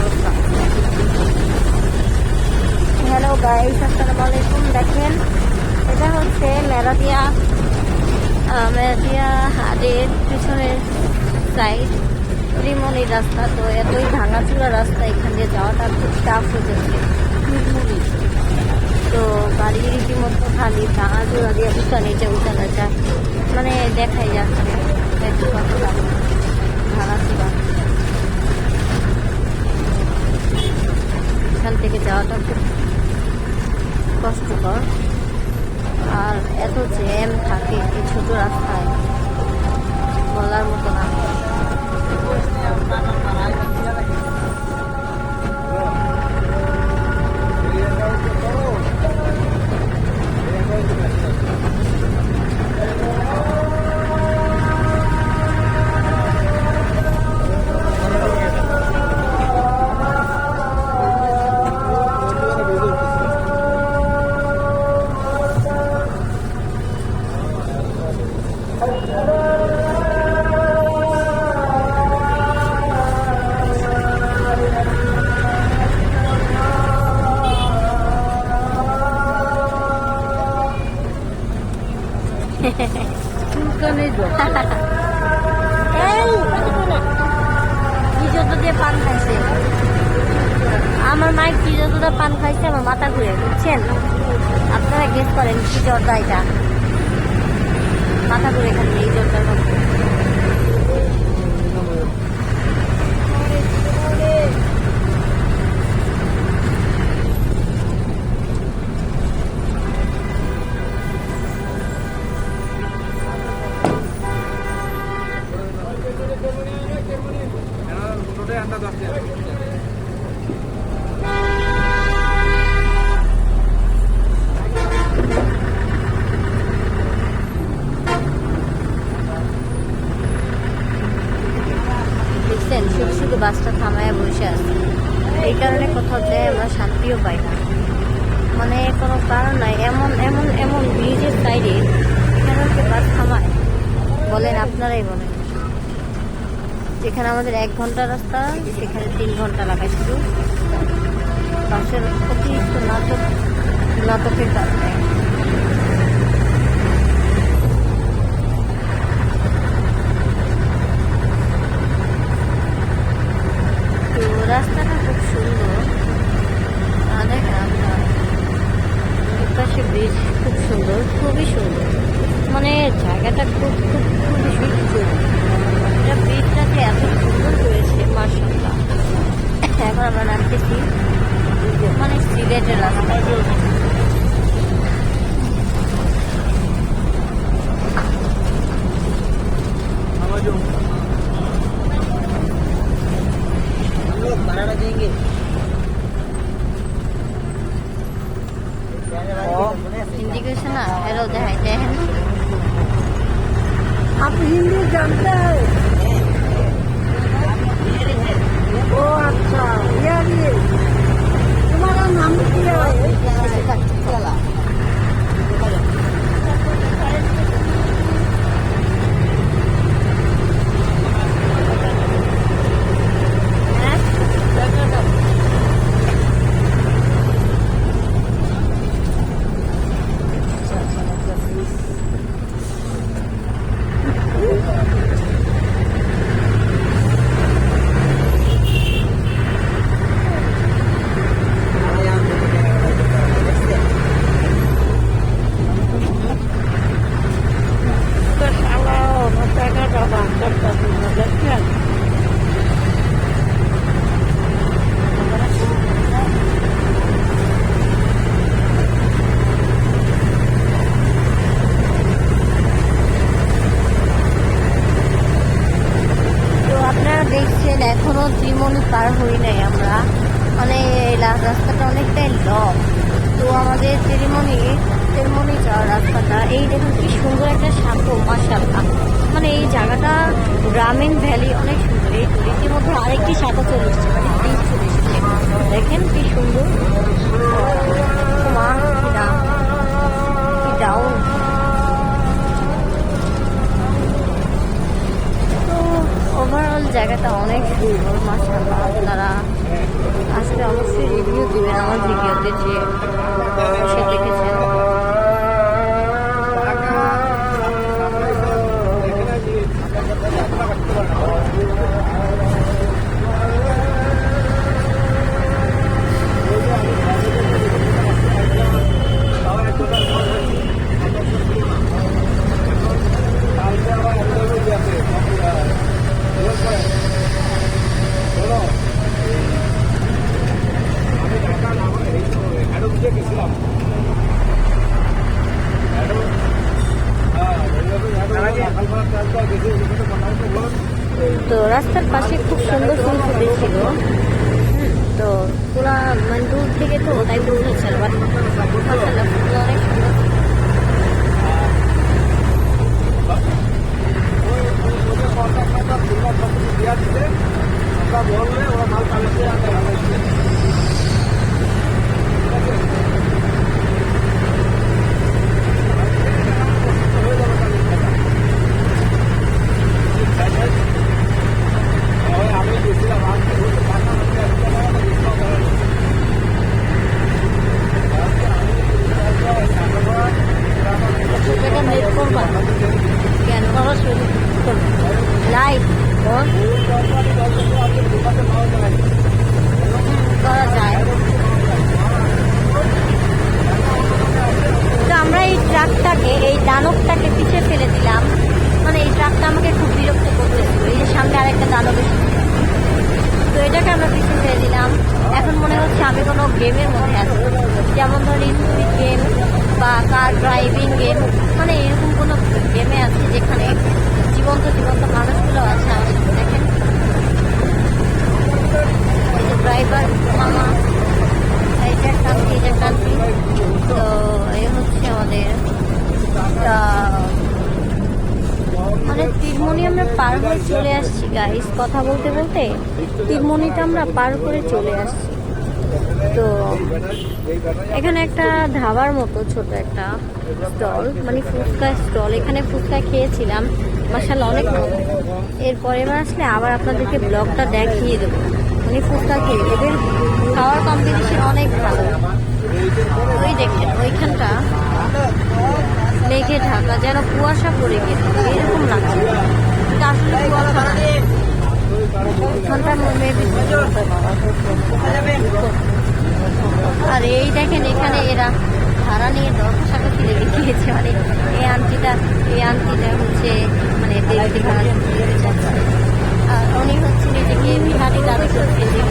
অবস্থা। Hello guys আসসালামু আলাইকুম। দেখেন এটা হচ্ছে মেরাদিয়া মেরাদিয়া হাটের পিছনের সাইড রিমনি রাস্তা। তো এতই ভাঙাচুরা রাস্তা এখান দিয়ে যাওয়াটা খুব টাফ হয়ে যাচ্ছে। তো গাড়ি রীতিমতো খালি ভাঙাচুরা দিয়ে উঠা নিচে উঠা নিচে। মানে দেখাই যাচ্ছে ভাঙাচুরা। যত দিয়ে পান খাইছে। আমার মায়ের কি যতটা পান খাইছে, আমার মাথা ঘুরে, বুঝছেন? আপনারা গেস করেন কি জর্দা এটা? মাথা ঘুরে খালি এই জর্দার মধ্যে দেখছেন শুধু শুধু বাসটা থামায় বসে আছে এই কারণে কোথাও যায় আমরা শান্তিও পাই না মানে কোনো কারণ নাই এমন এমন এমন ব্রিজের সাইডে কেন কি বাস থামায় বলেন আপনারাই বলেন যেখানে আমাদের এক ঘণ্টা রাস্তা, সেখানে তিন ঘণ্টা লাগায় শুধু বাসের অতিরিক্ত নাটক, নাটকের কারণে রাস্তাটা খুব সুন্দর। দেখেন পাশে ব্রিজ খুব সুন্দর, খুবই সুন্দর। মানে জায়গাটা খুব খুব খুবই সুন্দর। এটা ব্রিজটাতে এত সুন্দর রয়েছে মার্শাল্লাহ এখন আমরা নামতেছি মানে সিলেটের রাস্তা ইন্ডিকেশন না হ্যালো দেখাই দেখেন आप हिंदी जानते हैं ओ अच्छा ये लिए तुम्हारा नाम क्या है রীতিমধ্যে আরেকটি শাখা চলে এসেছে মানে ব্রিজ চলে এসেছে। দেখেন কি সুন্দর। মা ডাউন তো ওভারঅল জায়গাটা অনেক সুন্দর মাসাল্লাহ আপনারা ভিডিওতে যে সে দেখেছেন। তো রাস্তার পাশে খুব সুন্দর ফুল ফুটেছিল তো পুরা মানে দূর থেকে তো ওটাই তো বাট ওরা মাল নেট করবা কেন লাইট করা যায় তো আমরা এই ট্রাকটাকে এই দানবটাকে পিছিয়ে ফেলে দিলাম মানে এই ট্রাকটা আমাকে খুব বিরক্ত করতেছিল এই যে সামনে আরেকটা দানব এসেছে। তো এটাকে আমরা পিছিয়ে ফেলে দিলাম এখন মনে হচ্ছে আমি কোনো গেমের মধ্যে আছি যেমন ধরি স্পিড গেম বা কার ড্রাইভিং গেম মানে এরকম কোনো গেমে আছে যেখানে জীবন্ত জীবন্ত মানুষগুলো আছে আমার সাথে দেখেন এই যে ড্রাইভার মামা এইটা কান্তি এইটা কান্তি তো এই হচ্ছে আমাদের আহ, মানে তিরমণি আমরা পার হয়ে চলে আসছি গাইস কথা বলতে বলতে তিরমণিটা আমরা পার করে চলে আসছি। তো এখানে একটা ধাবার মতো ছোট একটা স্টল মানে ফুচকা স্টল। এখানে ফুচকা খেয়েছিলাম। মাসাল্লাহ অনেক মজা। এরপরে এবার আসলে আবার আপনাদেরকে ব্লগটা দেখিয়ে দেবো। মানে ফুচকা খেয়ে এদের খাওয়ার কম্বিনেশন অনেক ভালো। ওই দেখেন, ওইখানটা মেঘে ঢাকা, যেন কুয়াশা পড়ে গেছে। এরকম লাগছে। আর এই দেখেন এখানে এরা ভাড়া নিয়ে টাকা কিনে দেখিয়েছে। মানে এই আন্টিটা এই আন্টিটা হচ্ছে মানে দেখতে ভাড়া আর উনি হচ্ছে নিজেকে বিহারি দাবি করছেন যে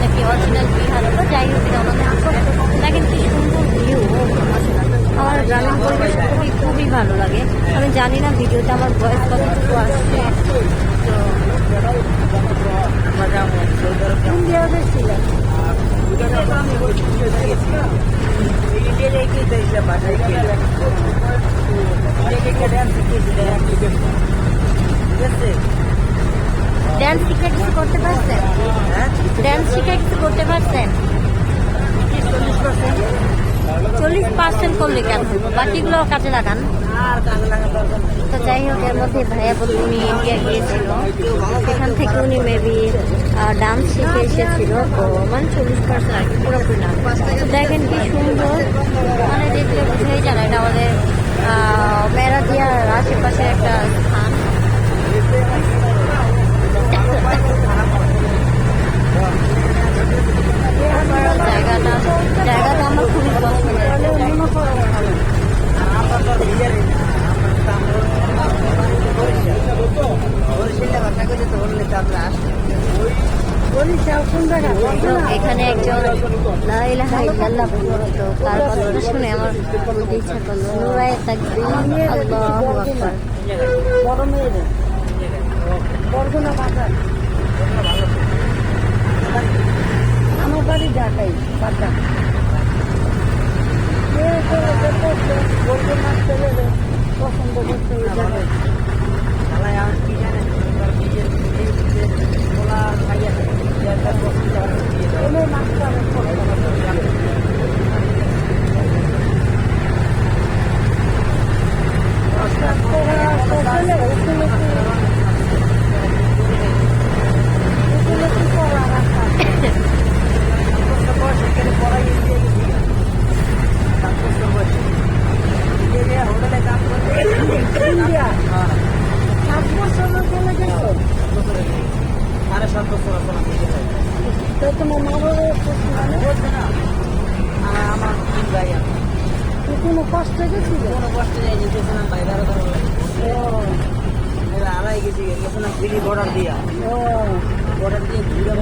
নাকি অরিজিনাল বিহারি। বা যাই হোক আমাদের দেখেন কি সুন্দর ভিউ আমার গ্রামীণ পরিবেশ খুবই খুবই ভালো লাগে। আমি জানি না ভিডিওতে আমার বয়স কতটুকু আসছে। তো ড্যান্স শিখে কিছু করতে পারছেন? ড্যান্স শিখে কিছু করতে পারছেন? চল্লিশ পার্সেন্ট করলে কেন বাকিগুলো কাজে লাগান। তো যাই হোক, এর মধ্যে ভাইয়া বলতে উনি ইন্ডিয়া গিয়েছিল। সেখান থেকে উনি মেবি ডান্স শিখে এসেছিল। তো মানে চল্লিশ পার্সেন্ট আর কি, পুরোপুরি না। দেখেন কি সুন্দর। মানে দেখলে বোঝাই যায় না, এটা আমাদের মেরাদিয়ার আশেপাশে একটা স্থান Overall জায়গাটা জায়গাটা আমার খুবই পছন্দের তো এখানে একজন লা ইলাহা ইল্লাল্লাহ বলতো তার কথাটা শুনে আমার বলতে ইচ্ছা করল নুরায় তাকবীর আল্লাহু আকবার বড় মেয়ে বরগুনা আমার বাড়ি ঢাকাই বাজার বরগুনা ছেলে পছন্দ করতে ওই জায়গায় কোনো মাছটা অনেক পছন্দ করে। রাস্তাঘাট চলে, ওগুলো কি- ওগুলো কি করা রাখা? তো তোমার মা বাবা মানে বলছে না আমার আমার তিন ভাই আছে তুই কোনো কষ্ট গেছিল কোনো কষ্ট নেই গেছিলাম ভাই বেড়া ধরো এবার আলাই গেছি গেছিলাম দিল্লি বর্ডার দিয়া ও বর্ডার দিয়ে ঘুরে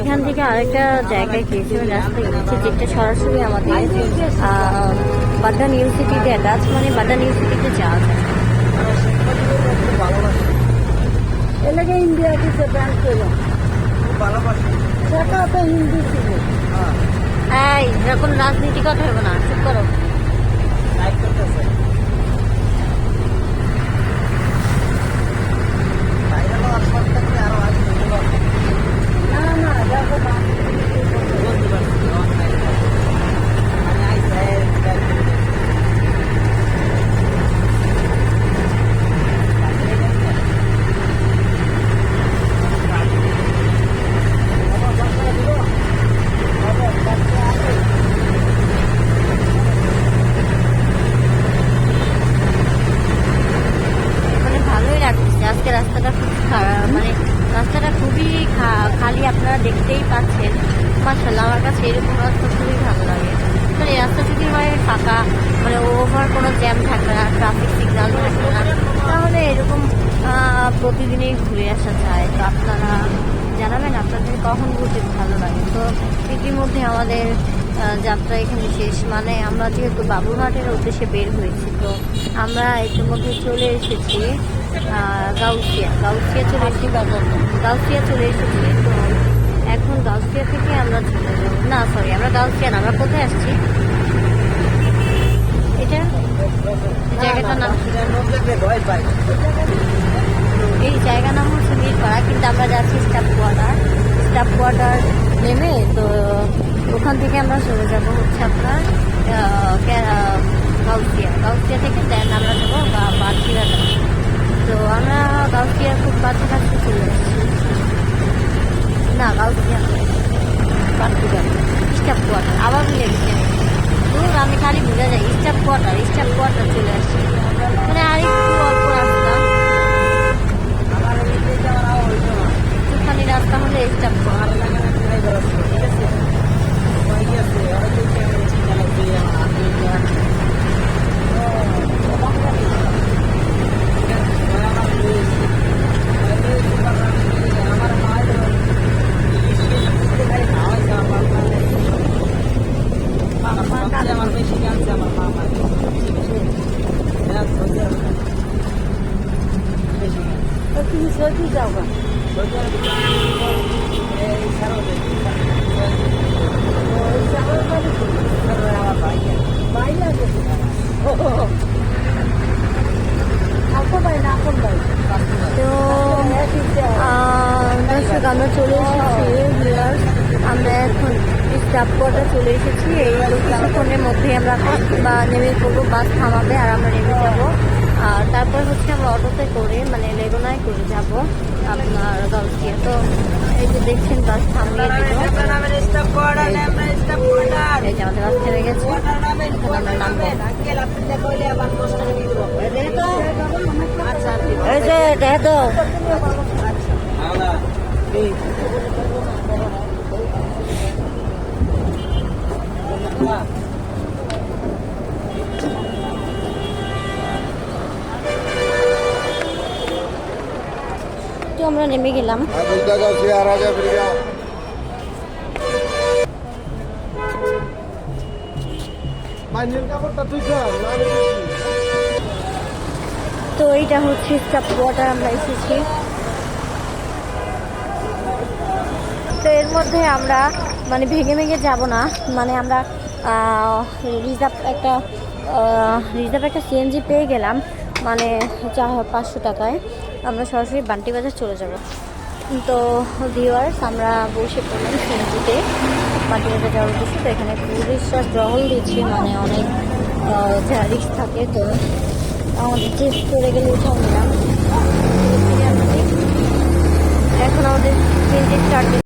এখান থেকে আরেকটা জায়গায় গিয়েছিলাম রাস্তায় গেছি যেটা সরাসরি আমাদের বাড্ডা নিউ সিটিতে অ্যাটাচ মানে বাড্ডা নিউ সিটিতে যাওয়া যায়। ভালোবাসি এলাকা ইন্ডিয়া দিতে ব্যাংক ছিল ভালোবাসি সেটা তো হিন্দি ছিল। হ্যাঁ। এই এরকম রাজনীতি কথা হবে না চুপ করো। Thank করতেছে বাইরে তো আসবার থাকলে আরও আগে বলতে পারব না না দেখো না বলতে পারছি অনলাইন আমি আইসা মানে ভালোই লাগতেছে আজকে রাস্তাটা খুব খারাপ মানে রাস্তাটা খুবই খা- খালি আপনারা দেখতেই পাচ্ছেন মাসাল্লাহ আমার কাছে এরকম রাস্তা খুবই ভালো লাগে মানে এই রাস্তা যদি হয় ফাঁকা মানে ওভার কোনো জ্যাম থাকবে না ট্রাফিক সিগন্যাল থাকবে না তাহলে এরকম আহ, প্রতিদিনই ঘুরে আসা যায় তো আপনারা জানাবেন আপনাদের কখন ঘুরতে ভালো লাগে তো ইতিমধ্যে আমাদের যাত্রা এখানে শেষ মানে আমরা যেহেতু বাবুরহাটের উদ্দেশ্যে বের হয়েছি তো আমরা ইতিমধ্যে চলে এসেছি গাউসিয়া গাউসিয়া চলে এসেছি গাউসিয়া চলে এসেছি তো এখন গাউসিয়া থেকে আমরা চলে যাব না সরি আমরা গাউসিয়া না আমরা কোথায় আসছি এটা জায়গাটার নাম কি? ভয় পাই এই জায়গার নাম হচ্ছে মিরপাড়া কিন্তু আমরা যাচ্ছি স্টাফ কোয়ার্টার স্টাফ কোয়ার্টার নেমে তো ওখান থেকে আমরা চলে যাব হচ্ছে আপনার গাউসিয়া। গাউসিয়া থেকে দেন আমরা যাব বা- বারছিরা যাব। তো আমরা গাউসিয়া খুব কাছাকাছি চলে এসেছি। না, গাউসিয়া বারছিরা স্টাফ কোয়ার্টার আবার ভুলে গেছি আমি খালি ভুলে যাই স্টাফ কোয়ার্টার স্টাফ কোয়ার্টার চলে আসছি। মানে আরেকটু অল্প রাস্তা আমার এদিকে যাওয়ার আওয়াজ হইতো না একটুখানি রাস্তা হলে স্টাফ আমার এলাকার ড্রাইভার আছে ঠিক আছে ওই গেছে ওই দিকে আমি চিন্তা লাগছে আমার হাতে গিয়ে আমার মায়ের আমার বেশি জানছে আমার মা মা বেশি তো তুমি সত্যি যাও গা। ওই চাকর বাড়ি ছিল। বাইরে গেছে। ও, আপন ভাই না আপন ভাই তো হ্যাঁ, ঠিক আছে। আহ, দর্শক আমরা চলে এসেছি আমরা এখন স্টাফ কোয়ার্টার চলে এসেছি এই কিছুক্ষণের মধ্যে আমরা বা নেমে পড়ব বাস থামাবে আর আমরা নেমে যাব তারপর হচ্ছে আমরা অটোতে করে মানে লেগুনায় করে যাব আপনার গাউসিয়া। তো এই যে দেখছেন বাস থামিয়ে দিল। এই যে আমাদের বাস থেমে গেছে। এখন আমরা এই যে দেখো তো? আমরা নেমে গেলাম। তো এইটা হচ্ছে স্টাফ আমরা এসেছি। তো এর মধ্যে আমরা মানে ভেঙে ভেঙে যাব না। মানে আমরা রিজার্ভ একটা রিজার্ভ একটা সিএনজি পেয়ে গেলাম। মানে পাঁচশো টাকায়। আমরা সরাসরি বান্টি বাজার চলে যাব। তো ভিওয়ার্স আমরা বসে পড়লাম সিএনজিতে বান্টি বাজার যাওয়ার উদ্দেশ্যে তো এখানে পুলিশরা জল দিচ্ছে মানে অনেক রিক্স থাকে তো। আমাদের চেক করে গেলে উঠাও এখন আমাদের সিএনজি স্টার্ট